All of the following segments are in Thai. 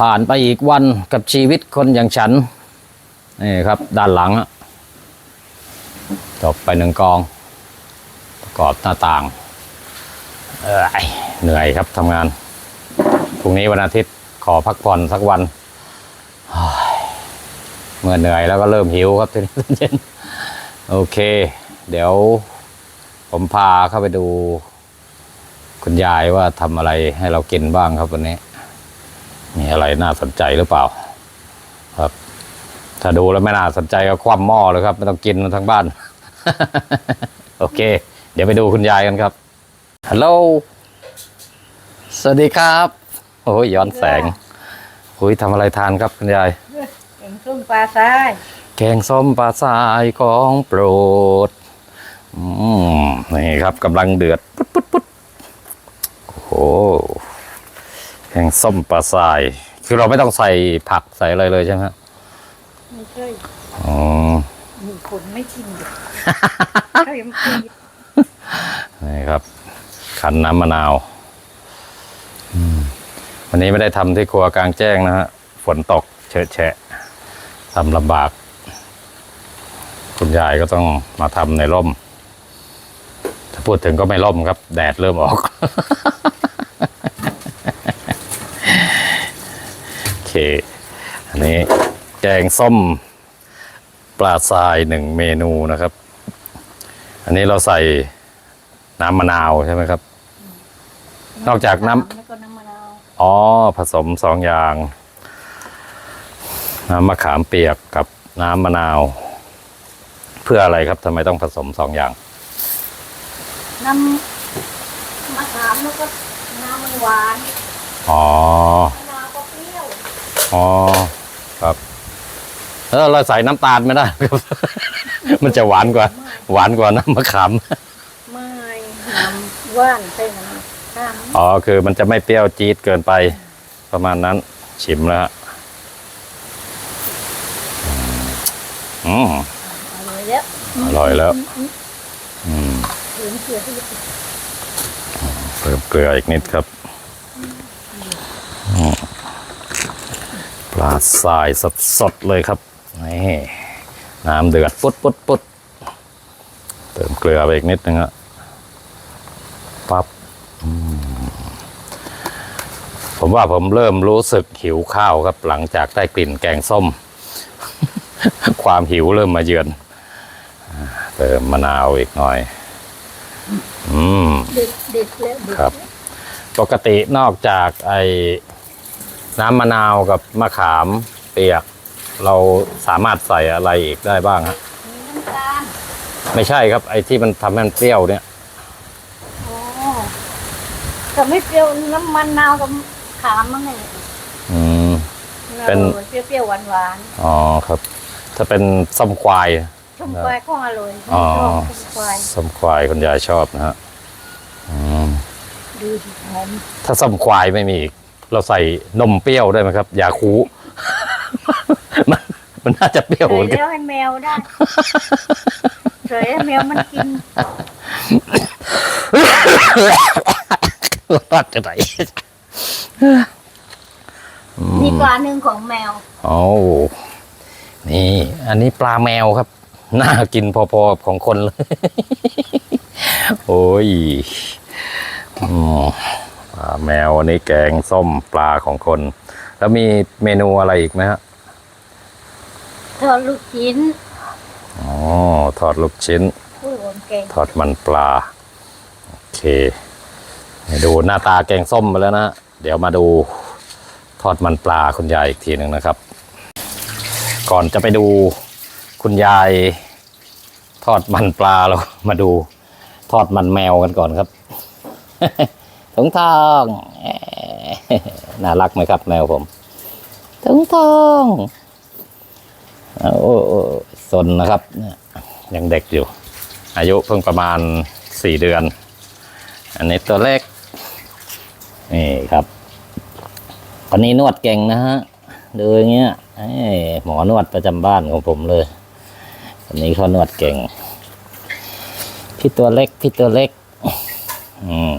ผ่านไปอีกวันกับชีวิตคนอย่างฉัน นี่ครับ ด้านหลังจบไปหนึ่งกอง ประกอบหน้าต่าง เออเหนื่อยครับทำงาน พรุ่งนี้วันอาทิตย์ขอพักผ่อนสักวันเฮ้ยเมื่อเหนื่อยแล้วก็เริ่มหิวครับทีนี้เย็นโอเค เดี๋ยว ผมพาเข้าไปดู คุณยายว่าทำอะไรให้เรากินบ้างครับวันนี้ มีอะไรน่าสนใจหรือเปล่า ครับ ถ้าดูแล้วไม่น่าสนใจก็คว่ำหม้อเลยครับไม่ต้องกินทั้งบ้าน โอเค เดี๋ยวไปดูคุณยายกันครับฮัลโหลสวัสดีครับ โอ้ยย้อนแสงคุยทำอะไรทานครับคุณยายแกงส้มปลาทรายแกงส้มปลาทรายของโปรดอืมนี่ครับกำลังเดือด ปุ๊ดปุ๊ดปุ๊ดโอ้โห แกงส้มปลาทราย คือเราไม่ต้องใส่ผักใส่อะไรเลยใช่ไหมฮะไม่ใช่อ๋อมีคนไม่ชินเลยใช่ไม่ใช่นี่ครับ ขันน้ำมะนาวอืมวันนี้ไม่ได้ทำที่ครัวกลางแจ้งนะฮะ ฝนตกเฉอะแฉะทำลำบาก คุณยายก็ต้องมาทำในร่ม ถ้าพูดถึงก็ไม่ร่มครับ แดดเริ่มออก อเคอันนี้แกงส้มปลาทรายหนึ่งเมนูนะครับ อันนี้เราใส่น้ำมะนาวใช่ไหมครับ นอกจากน้ำแล้วก็น้ำมะนาวอ๋อผสมสองอย่าง น้ำมะขามเปียกกับน้ำมะนาว เพื่ออะไรครับทำไมต้องผสมสองอย่าง น้ำมะขามแล้วก็น้ำมันหวานอ๋อมะนาวก็เปรี้ยว อ๋อ ครับ เออเราใส่น้ำตาลไม่ได้ครับ มันจะหวานกว่า หวานกว่าน้ำมะขาม ไม่น้ำหว่านใช่ไหมข้ามอ๋อ คือมันจะไม่เปรี้ยวจี๊ดเกินไป ประมาณนั้น ชิมแล้วฮะอืมอร่อยแล้วอร่อยแล้ว อืมเหลืองเกลือที่จะเพิ่มเกลืออีกนิดครับอืม ปลาทรายสดๆเลยครับนี่น้ำเดือดปุ๊ดปุ๊ดปุ๊ดเติมเกลือไปอีกนิดนึงอะปั๊บอืมผมว่าผมเริ่มรู้สึกหิวข้าวครับ หลังจากได้กลิ่นแกงส้ม ความหิวเริ่มมาเยือนอ่าเติมมะนาวอีกหน่อย อืมเด็ดเด็ดแล้วเด็ดครับ ปกตินอกจากไอ้ น้ำมะนาวกับมะขามเปียก เราสามารถใส่อะไรอีกได้บ้างฮะมีน้ำตาลไม่ใช่ครับ ไอ้ที่มันทำให้มันเปรี้ยวเนี่ยอ๋อแต่ไม่เปรี้ยวน้ำมันนาวกับขามมั้งไงอืม เป็นเปรี้ยวๆหวานอ๋อครับ ถ้าเป็นส้มควายๆส้มควายก็อร่อยอ๋อชอบส้มควายส้มควายคุณยายชอบนะฮะอืมดูดิหอมถ้าส้มควายไม่มีอีก เราใส่นมเปรี้ยวได้ไหมครับ ยาคู มันมันน่าจะเปรี้ยวใส่เหมือนกันแล้วให้แมวได้ใส่ให้แมวมันกินรอดจะไหนมีปลาหนึ่งของแมวโอ้นี่ อันนี้ปลาแมวครับ น่ากินพอๆกับของคนเลย โอ้ยอืมปลา แมวอันนี้แกงส้มปลาของคน แล้วมีเมนูอะไรอีกไหมฮะทอดลูกชิ้นอ๋อทอดลูกชิ้นผู้หวมแกงทอดมันปลา โอเคให้ดูหน้าตาแกงส้มไปแล้วนะ เดี๋ยวมาดูทอดมันปลาคุณยายอีกทีหนึ่งนะครับ ก่อนจะไปดูคุณยายทอดมันปลาเรามาดูทอดมันแมวกันก่อนครับ ถุงทองน่ารักไหมครับ แมวผมถุงทองโอ้สนนะครับ ยังเด็กอยู่ อายุเพิ่งประมาณสี่เดือน อันนี้ตัวเล็ก นี่ครับคนนี้นวดเก่งนะฮะดูอย่างเงี้ยเอ้ยหมอนวดประจำบ้านของผมเลยคนนี้เขานวดเก่ง พี่ตัวเล็ก พี่ตัวเล็ก อืม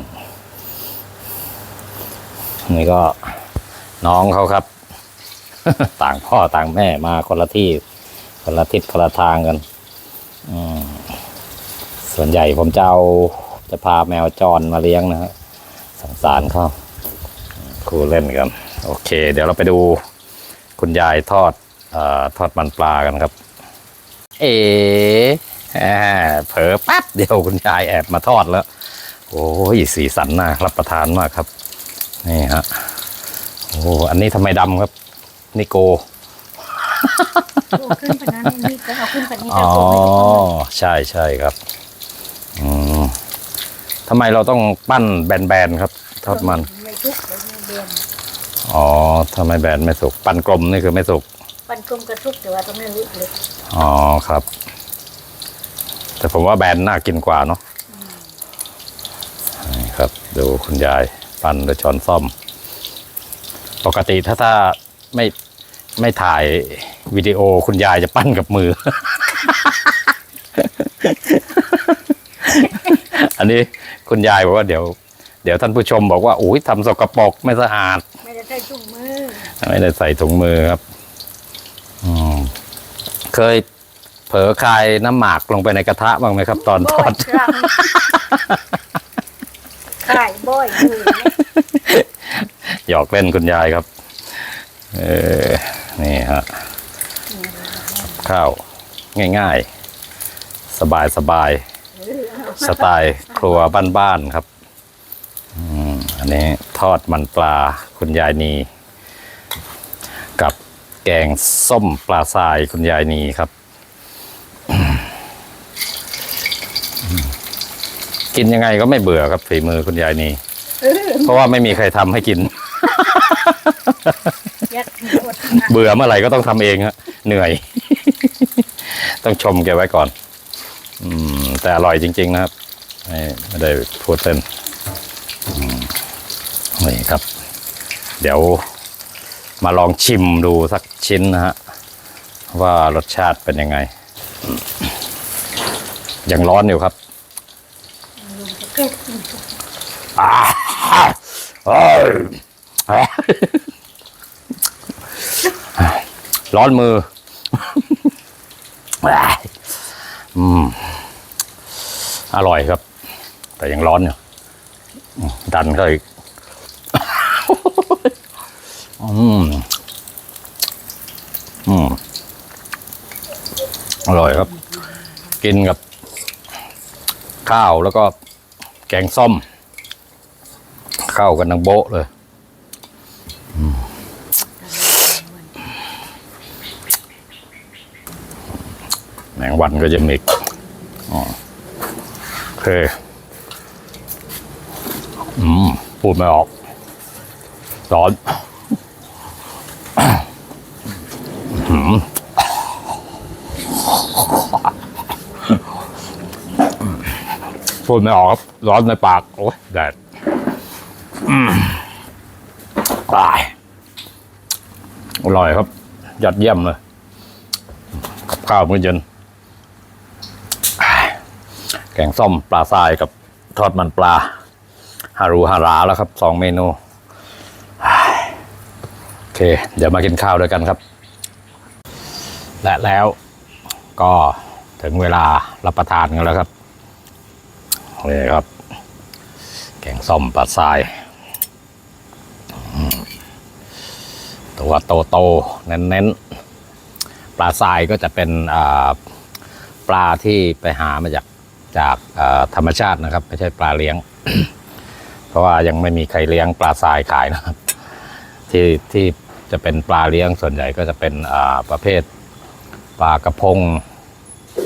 นี่ก็น้องเขาครับ ต่างพ่อต่างแม่มาคนละที่คนละทิศคนละทางกันส่วนใหญ่ผมจะเอาจะพาแมวจรมาเลี้ยงนะฮะสงสารเขาครูเล่นกัน โอเค เดี๋ยวเราไปดูคุณยายทอดเออทอดมันปลากันครับ เอ๋อ่าเผลอแป๊บเดียวคุณยายแอบมาทอดแล้ว โอ้ยสีสันน่ารับประทานมากครับ นี่ฮะโอ้อันนี้ทำไมดำครับนิโกโอ้ขึ้นไปนั้นนี่ก็เอาขึ้นไปนี่อ๋ก็อโอ้ไม่ใช่ใช่ครับอืมทำไมเราต้องปั้นแบนๆครับ ทอดมันไม่ทุกเดี๋ยวไม่เดือนอ๋อทำไมแบนไม่สุก ปั้นกลมนี่คือไม่สุก ปันกลมกระทุกแต่ว่าต้องไม่รู้เลยอ๋อครับ แต่ผมว่าแบนน่ากินกว่าเนาะนี่ครับ ดูคุณยาย ปั้นด้วยช้อนซ่อม ปกติถ้าถ้าไม่ไม่ถ่ายวิดีโอคุณยายจะปั้นกับมือ อันนี้คุณยายบอกว่าเดี๋ยว เดี๋ยวท่านผู้ชมบอกว่าอุ้ยทำสกปรกไม่สะอาด ไม่ได้ใช้ถุงมือ ไม่ได้ใส่ถุงมือครับอืมเคยเผลอคายน้ำหมากลงไปในกระทะบ้างไหมครับ ตอนทบ่ออยดครั้งขายบ่ อยหยอกเล่นคุณยายครับ เออ นี่ฮะข้าวง่ายๆ สบายๆสไตล์ครัวบ้านๆครับอันนี้ทอดมันปลาคุณยายนี กับแกงส้มปลาทรายคุณยายนีครับ กินยังไงก็ไม่เบื่อครับฝีมือคุณยายนี เพราะว่าไม่มีใครทำให้กินยัดหมดนะเบื่อเมื่อไหร่ก็ต้องทำเองฮะเหนื่อย ต้องชมแกไว้ก่อน อืม แต่อร่อยจริง ๆ นะครับไม่ไม่ได้พูดเล่นอืมนี่ครับ เดี๋ยวมาลองชิมดูสักชิ้นนะฮะ ว่ารสชาติเป็นยังไง ยังร้อนอยู่ครับลุ ร้อนมือ อืม อร่อยครับ แต่ยังร้อนอยู่อืมดันเข้าอีก อืม อืม อร่อยครับ กินกับ ข้าวแล้วก็แกงส้ม เข้ากันทั้งโบะเลยแมงวันก็จะมีอ๋อโอเค อืม พูดไม่ออกร้อนอื้อหือพูดไม่ออกครับ ร้อนในปาก โอ้ยแดด ตาย อร่อยครับ ยอดเยี่ยมเลย กับข้าวมื้อเย็น แกงส้มปลาทรายกับทอดมันปลา ฮารูฮาราแล้วครับสองเมนู โอเค เดี๋ยวมากินข้าวด้วยกันครับ และแล้วก็ถึงเวลารับประทานกันแล้วครับนี่ครับ แกงส้มปลาทราย ตัวโตโตๆเน้นๆ ปลาทรายก็จะเป็นปลาที่ไปหามาจากจากธรรมชาตินะครับ ไม่ใช่ปลาเลี้ยง เพราะว่ายังไม่มีใครเลี้ยงปลาทรายขายนะครับ ที่ที่จะเป็นปลาเลี้ยงส่วนใหญ่ก็จะเป็นประเภทปลากระพง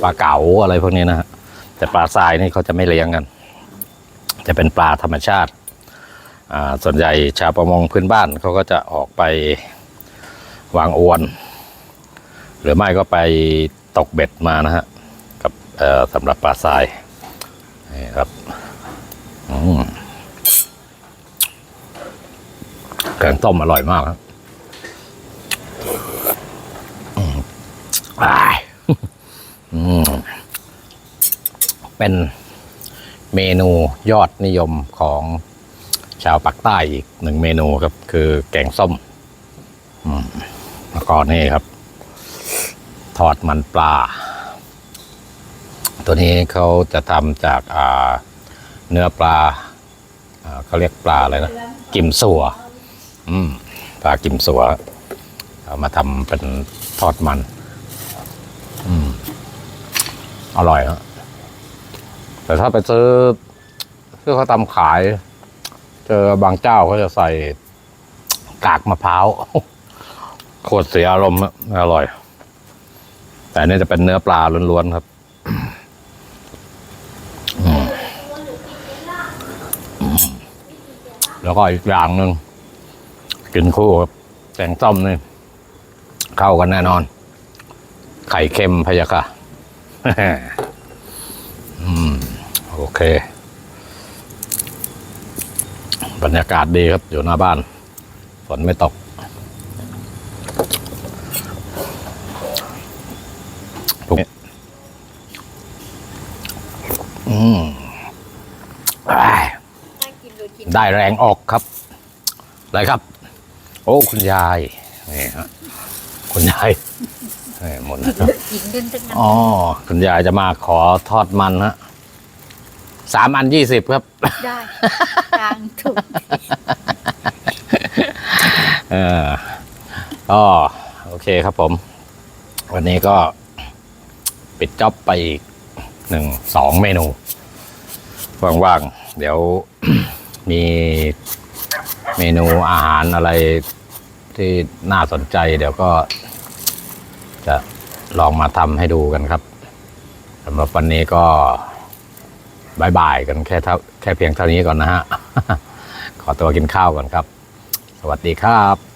ปลาเก๋าอะไรพวกนี้นะฮะแต่ปลาทรายนี่เขาจะไม่เลี้ยงกัน จะเป็นปลาธรรมชาติส่วนใหญ่ชาวประมงพื้นบ้านเขาก็จะออกไป วางอวน หรือไม่ก็ไปตกเบ็ดมานะฮะกับสำหรับปลาทรายนี่ครับแกงต้มอร่อยมากครับเป็นเมนูยอดนิยมของชาวปากใต้อีกหนึ่งเมนูครับ คือแกงส้ม ก็นี่ครับ ทอดมันปลา ตัวนี้เขาจะทำจากาเนื้อปลาาเขาเรียกปลาอะไรนะ กิมสัวอืมปลากิมสัวเอามาทำเป็นทอดมัน อืมอร่อยฮะแต่ถ้าไปซื้อที่เขาทำขาย เจอบางเจ้าเขาจะใส่กากมะพร้าว โคตรเสียอารมณ์อะไม่อร่อย แต่นี่จะเป็นเนื้อปลาล้วนๆครับแล้วก็อีกอย่างหนึ่งกินคู่กับแกงส้มนี่ เข้ากันแน่นอน ไข่เค็มพะยะค่ะอืมโอเค บรรยากาศดีครับอยู่หน้าบ้าน ฝนไม่ตก พวกนี้อืมอ้าย น่ากินดูกิน ได้แรงออกครับอะไรครับ โอ้คุณยายนี่ฮะคุณยายนี่หมดนะครับกินกันทั้งนั้นอ๋อคุณยายจะมาขอทอดมันฮะสามอันยี่สิบครับ ได้กลางถุงเออก็โอเคครับผม วันนี้ก็ปิดจ็อบไปอีกหนึ่งสองเมนูว่างๆ เดี๋ยว มีเมนูอาหารอะไรที่น่าสนใจ เดี๋ยวก็ จะลองมาทำให้ดูกันครับสำหรับวันนี้ก็บายบายกันแค่เท่าแค่เพียงเท่านี้ก่อนนะฮะ ขอตัวกินข้าวก่อนครับ สวัสดีครับ